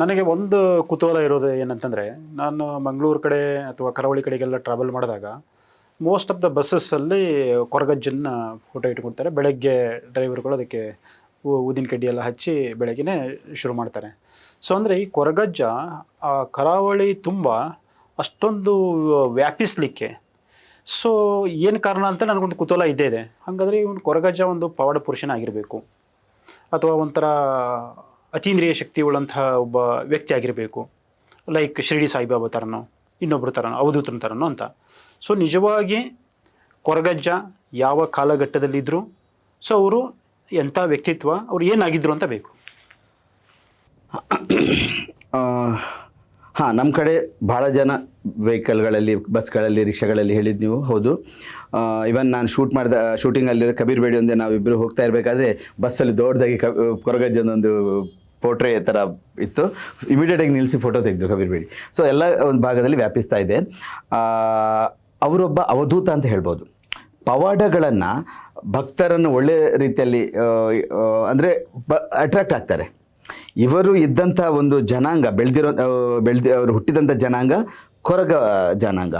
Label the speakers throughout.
Speaker 1: ನನಗೆ ಒಂದು ಕುತೂಹಲ ಇರೋದು ಏನಂತಂದರೆ, ನಾನು ಮಂಗಳೂರು ಕಡೆ ಅಥವಾ ಕರಾವಳಿ ಕಡೆಗೆಲ್ಲ ಟ್ರಾವೆಲ್ ಮಾಡಿದಾಗ ಮೋಸ್ಟ್ ಆಫ್ ದ ಬಸ್ಸಸ್ಸಲ್ಲಿ ಕೊರಗಜ್ಜನ್ನ ಫೋಟೋ ಇಟ್ಕೊಳ್ತಾರೆ ಬೆಳಗ್ಗೆ ಡ್ರೈವರ್ಗಳು ಅದಕ್ಕೆ ಊದಿನ ಎಲ್ಲ ಹಚ್ಚಿ ಬೆಳಗ್ಗೆನೇ ಶುರು ಮಾಡ್ತಾರೆ. ಸೊ ಅಂದರೆ ಈ ಕೊರಗಜ್ಜ, ಆ ಕರಾವಳಿ ತುಂಬ ಅಷ್ಟೊಂದು ವ್ಯಾಪಿಸಲಿಕ್ಕೆ. ಸೊ ಏನು ಕಾರಣ ಅಂತ ನನಗೊಂದು ಕುತೂಹಲ ಇದ್ದೇ ಇದೆ. ಹಾಗಾದರೆ ಇವನು ಕೊರಗಜ್ಜ ಒಂದು ಪವಾಡ ಪುರುಷನಾಗಿರಬೇಕು ಅಥವಾ ಒಂಥರ ಅತೀಂದ್ರಿಯ ಶಕ್ತಿ ಉಳ್ಳಂತಹ ಒಬ್ಬ ವ್ಯಕ್ತಿ ಆಗಿರಬೇಕು. ಲೈಕ್ ಶಿರಡಿ ಸಾಯಿಬಾಬಾ ಥರನೋ ಇನ್ನೊಬ್ಬರ ಥರನೋ ಅವಧೂತನ ಥರನೋ ಅಂತ. ಸೊ ನಿಜವಾಗಿ ಕೊರಗಜ್ಜ ಯಾವ ಕಾಲಘಟ್ಟದಲ್ಲಿದ್ದರು ಸೊ ಅವರು ಎಂಥ ವ್ಯಕ್ತಿತ್ವ, ಅವರು ಏನಾಗಿದ್ರು ಅಂತ ಬೇಕು.
Speaker 2: ಹಾಂ ನಮ್ಮ ಕಡೆ ಭಾಳ ಜನ ವೆಹಿಕಲ್ಗಳಲ್ಲಿ, ಬಸ್ಗಳಲ್ಲಿ, ರಿಕ್ಷಾಗಳಲ್ಲಿ ಹೇಳಿದ್ದು ನೀವು, ಹೌದು. ಇವನ್ ನಾನು ಶೂಟ್ ಮಾಡಿದ ಶೂಟಿಂಗಲ್ಲಿರೋ ಕಬೀರ್ ಬೇಡಿ ಒಂದೇ ನಾವಿಬ್ಬರು ಹೋಗ್ತಾ ಇರಬೇಕಾದ್ರೆ, ಬಸ್ಸಲ್ಲಿ ದೊಡ್ಡದಾಗಿ ಕ, ಕೊರಗಜ್ಜನೊಂದು ಪೋಟ್ರೆ ಥರ ಇತ್ತು. ಇಮಿಡಿಯೇಟಾಗಿ ನಿಲ್ಲಿಸಿ ಫೋಟೋ ತೆಗೆದು ಕಬೀರ್ಬೇಡಿ ಸೊ ಎಲ್ಲ ಒಂದು ಭಾಗದಲ್ಲಿ ವ್ಯಾಪಿಸ್ತಾ ಇದೆ. ಅವರೊಬ್ಬ ಅವಧೂತ ಅಂತ ಹೇಳ್ಬೋದು. ಪವಾಡಗಳನ್ನು ಭಕ್ತರನ್ನು ಒಳ್ಳೆ ರೀತಿಯಲ್ಲಿ ಅಂದರೆ ಬ ಅಟ್ರಾಕ್ಟ್ ಆಗ್ತಾರೆ. ಇವರು ಇದ್ದಂಥ ಒಂದು ಜನಾಂಗ, ಬೆಳೆದಿರೋ ಬೆಳೆದಿ, ಅವರು ಹುಟ್ಟಿದಂಥ ಜನಾಂಗ ಕೊರಗ ಜನಾಂಗ.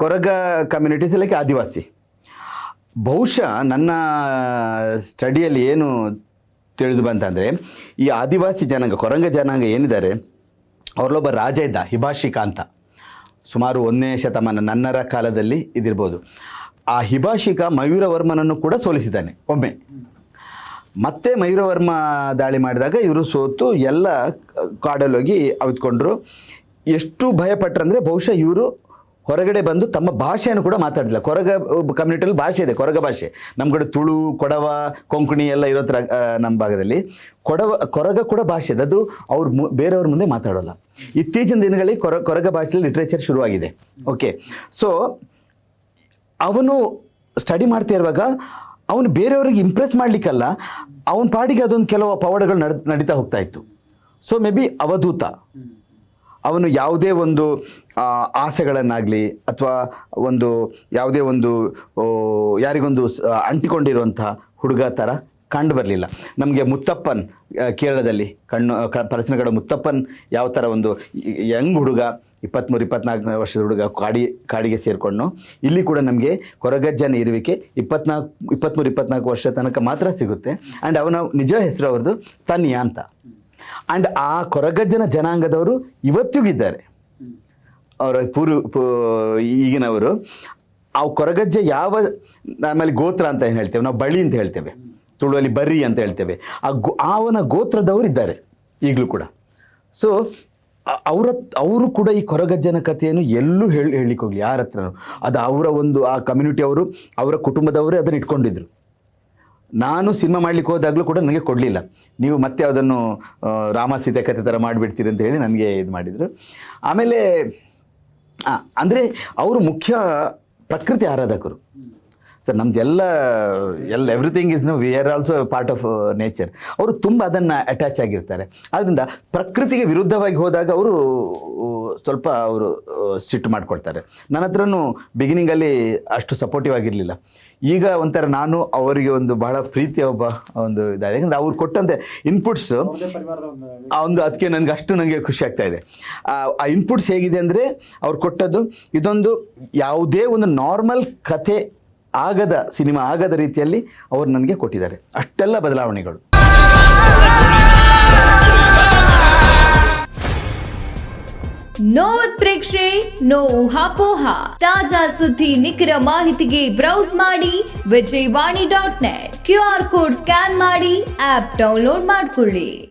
Speaker 2: Koraga communities like adivasi. ಬಹುಶಃ ನನ್ನ ಸ್ಟಡಿಯಲ್ಲಿ ಏನು ತಿಳಿದು ಬಂತಂದರೆ, ಈ ಆದಿವಾಸಿ ಜನಾಂಗ, ಕೊರಂಗ ಜನಾಂಗ ಏನಿದ್ದಾರೆ, ಅವ್ರಲ್ಲೊಬ್ಬ ರಾಜ ಇದ್ದ ಹಿಭಾಷಿಕ ಅಂತ. ಸುಮಾರು ಒಂದನೇ ಶತಮಾನ ನನ್ನರ ಕಾಲದಲ್ಲಿ ಇದಿರ್ಬೋದು. ಆ ಹಿಭಾಷಿಕ ಮಯೂರವರ್ಮನನ್ನು ಕೂಡ ಸೋಲಿಸಿದ್ದಾನೆ, ಒಮ್ಮೆ. ಮತ್ತೆ ಮಯೂರವರ್ಮ ದಾಳಿ ಮಾಡಿದಾಗ ಇವರು ಸೋತು, ಎಲ್ಲ ಕಾಡಲ್ಲೋಗಿ ಅವಿತ್ಕೊಂಡ್ರು. ಎಷ್ಟು ಭಯಪಟ್ರಂದ್ರೆ ಬಹುಶಃ ಇವರು ಹೊರಗಡೆ ಬಂದು ತಮ್ಮ ಭಾಷೆಯನ್ನು ಕೂಡ ಮಾತಾಡಲಿಲ್ಲ. ಕೊರಗ ಕಮ್ಯುನಿಟಿಯಲ್ಲಿ ಭಾಷೆ ಇದೆ, ಕೊರಗ ಭಾಷೆ. ನಮ್ಮ ಕಡೆ ತುಳು, ಕೊಡವ, ಕೊಂಕಣಿ ಎಲ್ಲ ಇರೋ ಥರ ನಮ್ಮ ಭಾಗದಲ್ಲಿ ಕೊಡವ, ಕೊರಗ ಕೂಡ ಭಾಷೆ ಇದೆ. ಅದು ಅವ್ರು ಮು, ಬೇರೆಯವ್ರ ಮುಂದೆ ಮಾತಾಡೋಲ್ಲ. ಇತ್ತೀಚಿನ ದಿನಗಳಲ್ಲಿ ಕೊರ, ಕೊರಗ ಭಾಷೆಯಲ್ಲಿ ಲಿಟ್ರೇಚರ್ ಶುರುವಾಗಿದೆ. ಓಕೆ ಸೊ ಅವನು ಸ್ಟಡಿ ಮಾಡ್ತಾ ಇರುವಾಗ ಅವನು ಬೇರೆಯವ್ರಿಗೆ ಇಂಪ್ರೆಸ್ ಮಾಡಲಿಕ್ಕಲ್ಲ, ಅವನ ಪಾಡಿಗೆ ಅದೊಂದು ಕೆಲವು ಪವಾಡಗಳು ನಡ್, ನಡೀತಾ ಹೋಗ್ತಾ ಇತ್ತು. ಸೊ ಮೇ ಬಿ ಅವಧೂತ ಅವನು ಯಾವುದೇ ಒಂದು ಆಸೆಗಳನ್ನಾಗಲಿ ಅಥವಾ ಒಂದು ಯಾವುದೇ ಒಂದು ಯಾರಿಗೊಂದು ಅಂಟಿಕೊಂಡಿರುವಂಥ ಹುಡುಗ ಥರ ಕಂಡು ಬರಲಿಲ್ಲ. ನಮಗೆ ಮುತ್ತಪ್ಪನ್ ಕೇರಳದಲ್ಲಿ ಕಣ್ಣು ಕ ಪರಸನಗಡ ಮುತ್ತಪ್ಪನ್ ಯಾವ ಥರ ಒಂದು ಯಂಗ್ ಹುಡುಗ ಇಪ್ಪತ್ತ್ಮೂರು ಇಪ್ಪತ್ನಾಲ್ಕು ವರ್ಷದ ಹುಡುಗ ಕಾಡಿ, ಕಾಡಿಗೆ ಸೇರಿಕೊಂಡು ಇಲ್ಲಿ ಕೂಡ ನಮಗೆ ಕೊರಗಜ್ಜನ ಇರುವಿಕೆ ಇಪ್ಪತ್ನಾಲ್ಕು ಇಪ್ಪತ್ತ್ಮೂರು ಇಪ್ಪತ್ನಾಲ್ಕು ವರ್ಷ ತನಕ ಮಾತ್ರ ಸಿಗುತ್ತೆ. ಆ್ಯಂಡ್ ಅವನ ನಿಜ ಹೆಸರು ಅವ್ರದ್ದು ತನ್ಯಾ ಅಂತ. ಆ್ಯಂಡ್ ಆ ಕೊರಗಜ್ಜನ ಜನಾಂಗದವರು ಇವತ್ತಿಗಿದ್ದಾರೆ. ಅವರ ಪೂರ್ವ ಈಗಿನವರು. ಆ ಕೊರಗಜ್ಜ ಯಾವ ನಮ್ಮಲ್ಲಿ ಗೋತ್ರ ಅಂತ ಏನು ಹೇಳ್ತೇವೆ? ನಾವು ಬಳಿ ಅಂತ ಹೇಳ್ತೇವೆ. ತುಳುವಲ್ಲಿ ಬರ್ರಿ ಅಂತ ಹೇಳ್ತೇವೆ. ಆ ಗೋ ಅವನ ಗೋತ್ರದವರು ಇದ್ದಾರೆ, ಈಗಲೂ ಕೂಡ. ಸೊ ಅವರ, ಅವರು ಕೂಡ ಈ ಕೊರಗಜ್ಜನ ಕಥೆಯನ್ನು ಎಲ್ಲೂ ಹೇಳಿ, ಹೇಳಲಿಕ್ಕೆ ಹೋಗಲಿ. ಯಾರ ಹತ್ರನೂ. ಅದು ಅವರ ಒಂದು, ಆ ಕಮ್ಯುನಿಟಿ ಅವರು, ಅವರ ಕುಟುಂಬದವರೇ ಅದನ್ನು ಇಟ್ಕೊಂಡಿದ್ರು. ನಾನು ಸಿನಿಮಾ ಮಾಡ್ಲಿಕ್ಕೆ ಹೋದಾಗಲೂ ಕೂಡ ನನಗೆ ಕೊಡಲಿಲ್ಲ. ನೀವು ಮತ್ತೆ ಅದನ್ನು ರಾಮ ಸೀತೆ ಕಥೆ ಥರ ಮಾಡಿಬಿಡ್ತೀರಿ ಅಂತ ಹೇಳಿ ನನಗೆ ಇದು ಮಾಡಿದರು. ಆಮೇಲೆ ಅಂದರೆ ಅವರು ಮುಖ್ಯ ಪ್ರಕೃತಿ ಆರಾಧಕರು. ಸರ್ ನಮ್ದೆಲ್ಲ, ಎಲ್ಲ everything is no we are also part of nature ಅವರು ತುಂಬ ಅದನ್ನು ಅಟ್ಯಾಚ್ ಆಗಿರ್ತಾರೆ. ಆದ್ದರಿಂದ ಪ್ರಕೃತಿಗೆ ವಿರುದ್ಧವಾಗಿ ಹೋದಾಗ ಅವರು ಸ್ವಲ್ಪ ಅವರು ಸಿಟ್ಟು ಮಾಡ್ಕೊಳ್ತಾರೆ. ನನ್ನ ಹತ್ರನೂ ಬಿಗಿನಿಂಗಲ್ಲಿ ಅಷ್ಟು ಸಪೋರ್ಟಿವ್ ಆಗಿರಲಿಲ್ಲ. ಈಗ ಒಂಥರ ನಾನು ಅವರಿಗೆ ಒಂದು ಬಹಳ ಪ್ರೀತಿಯ ಒಬ್ಬ, ಒಂದು ಇದಾಗಿದೆ ಯಾಕಂದರೆ ಅವ್ರು ಕೊಟ್ಟಂತೆ ಇನ್ಪುಟ್ಸ್ ಆ ಒಂದು ಅದಕ್ಕೆ ನನಗೆ ಅಷ್ಟು ನನಗೆ ಖುಷಿ ಆಗ್ತಾ ಇದೆ. ಆ ಆ ಇನ್ಪುಟ್ಸ್ ಹೇಗಿದೆ ಅಂದರೆ ಅವ್ರು ಕೊಟ್ಟದ್ದು ಇದೊಂದು ಯಾವುದೇ ಒಂದು ನಾರ್ಮಲ್ ಕಥೆ ಆಗದ ಸಿನಿಮಾ ಆಗದ ರೀತಿಯಲ್ಲಿ ಅವರು ನನಗೆ ಕೊಟ್ಟಿದ್ದಾರೆ. ಅಷ್ಟೆಲ್ಲ ಬದಲಾವಣೆಗಳು.
Speaker 3: ನೋ ಪ್ರೇಕ್ಷೆ ನೋ ಹಾಪೋಹ. ತಾಜಾ ಸುದ್ದಿ, ನಿಖರ ಮಾಹಿತಿಗೆ ಬ್ರೌಸ್ ಮಾಡಿ Vijayavani dot net Q R code scan ಮಾಡಿ ಆಪ್ ಡೌನ್ಲೋಡ್ ಮಾಡ್ಕೊಳ್ಳಿ.